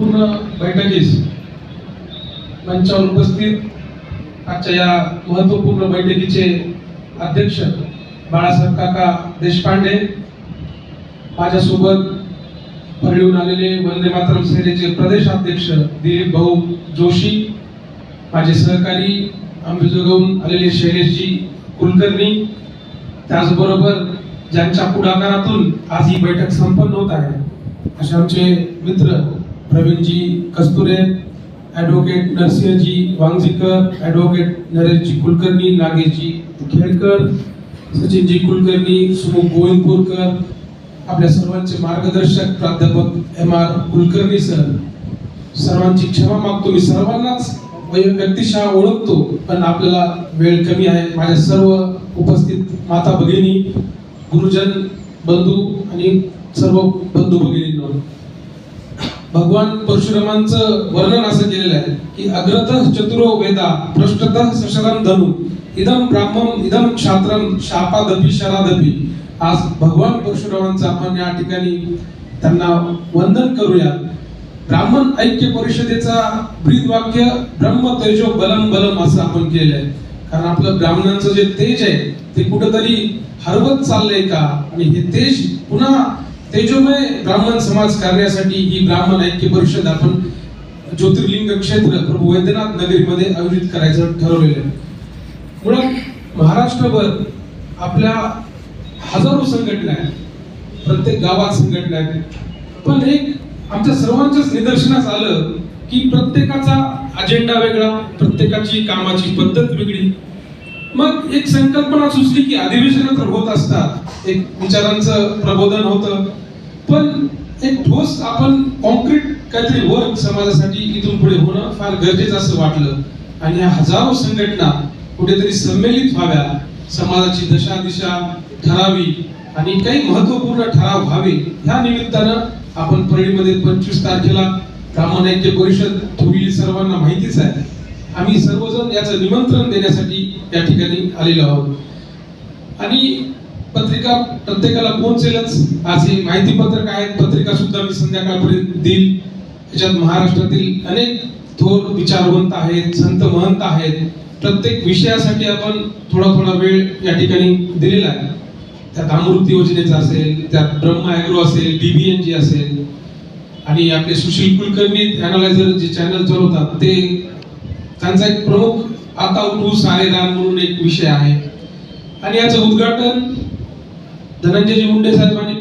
पूर्ण बैठकीस मंचावर उपस्थित आजच्या या महत्त्वपूर्ण बैठकीचे अध्यक्ष बाळासाहेब काका देशपांडे माझ्यासोबत परळीहून आलेले वंदे मातरम सेनेचे प्रदेशाध्यक्ष दिलीप भाऊ जोशी माझे सहकारी अंबेजोगावून आलेले शैलेशजी कुलकर्णी त्याचबरोबर ज्यांच्या पुढाकारातून आज ही बैठक संपन्न होत आहे असे आमचे मित्र प्रवीणजी कस्तुरे ॲडव्होकेट नरसिंहजी वांगजीकर ॲडव्होकेट नरेशजी कुलकर्णी नागेशजी खेडकर सचिनजी कुलकर्णी सुमुख गोविंदपूरकर आपल्या सर्वांचे मार्गदर्शक प्राध्यापक एम आर कुलकर्णी सर. सर्वांची क्षमा मागतो. मी सर्वांनाच व्यक्तिशः ओळखतो पण आपल्याला वेळ कमी आहे. माझ्या सर्व उपस्थित माता भगिनी गुरुजन बंधू आणि सर्व बंधू भगिनींनो भगवान परशुरामांचं वर्णन असं केलेलं आहे की अग्रत चतुरो वेदा पृष्ठत सशरम धनु इदम ब्राह्मम इदम क्षात्रम शापादपी शरादपी. आज भगवान परशुरामांचं आपण या ठिकाणी त्यांना वंदन करूया. ब्राह्मण ऐक्य परिषदेचा ब्रीद वाक्य ब्रह्म तेजो बलम बलम असं आपण केलेलं आहे कारण आपलं ब्राह्मणांचं जे तेज आहे ते कुठंतरी हरवत चाललंय का? आणि हे तेज पुन्हा तेजोमय ब्राह्मण समाज कार्यासाठी ही ब्राह्मण ऐक्य परिषद आपण ज्योतिर्लिंग क्षेत्र प्रभू वैद्यनाथ नगरीमध्ये आयोजित करायचं ठरवलेलं आहे. मुळात महाराष्ट्रभर आपल्या हजारो संघटना आहेत. प्रत्येक गावात संघटना आहेत. पण एक आमच्या सर्वांच्याच निदर्शनास आलं की प्रत्येकाचा अजेंडा वेगळा प्रत्येकाची कामाची पद्धत वेगळी. मग एक संकल्पना सुचली की अधिवेशन तर होत असतात. एक विचारांचं प्रबोधन होतं. पण एक ठोस आपण कॉन्क्रीट काहीतरी वर्क समाजासाठी इथून पुढे होणं फार गरजेचं असं वाटलं. आणि ह्या हजारो संघटना कुठेतरी संमेलित व्हाव्या समाजाची दशा दिशा ठरावी आणि काही महत्त्वपूर्ण ठराव व्हावे ह्या निमित्तानं आपण परळीमध्ये पंचवीस तारखेला ब्राह्मण परिषद ठेवली सर्वांना माहितीच आहे. आम्ही सर्वजण याचं निमंत्रण देण्यासाठी या ठिकाणी आलेलो आहोत. आणि पत्रिका प्रत्येकाला पोहोचेलच आज हे माहिती पत्रक आहेत पत्रिका सुद्धा मी संध्याकाळपर्यंत देईल याच्यात महाराष्ट्रातील अनेक थोर विचारवंत आहेत संत महंत आहेत. प्रत्येक विषयासाठी आपण थोडा थोडा वेळ या ठिकाणी दिलेला आहे. त्यात अमृत योजनेचा असेल त्यात ब्रह्मा ॲग्रो असेल बीबीएनजी असेल. आणि आपले सुशील कुलकर्णी अनालायझर जे चॅनल चालवतात ते त्यांचा एक प्रमुख आता उठू सारे म्हणून एक विषय आहे. आणि याचं उद्घाटन धनंजयजी मुंडे साहेबांनी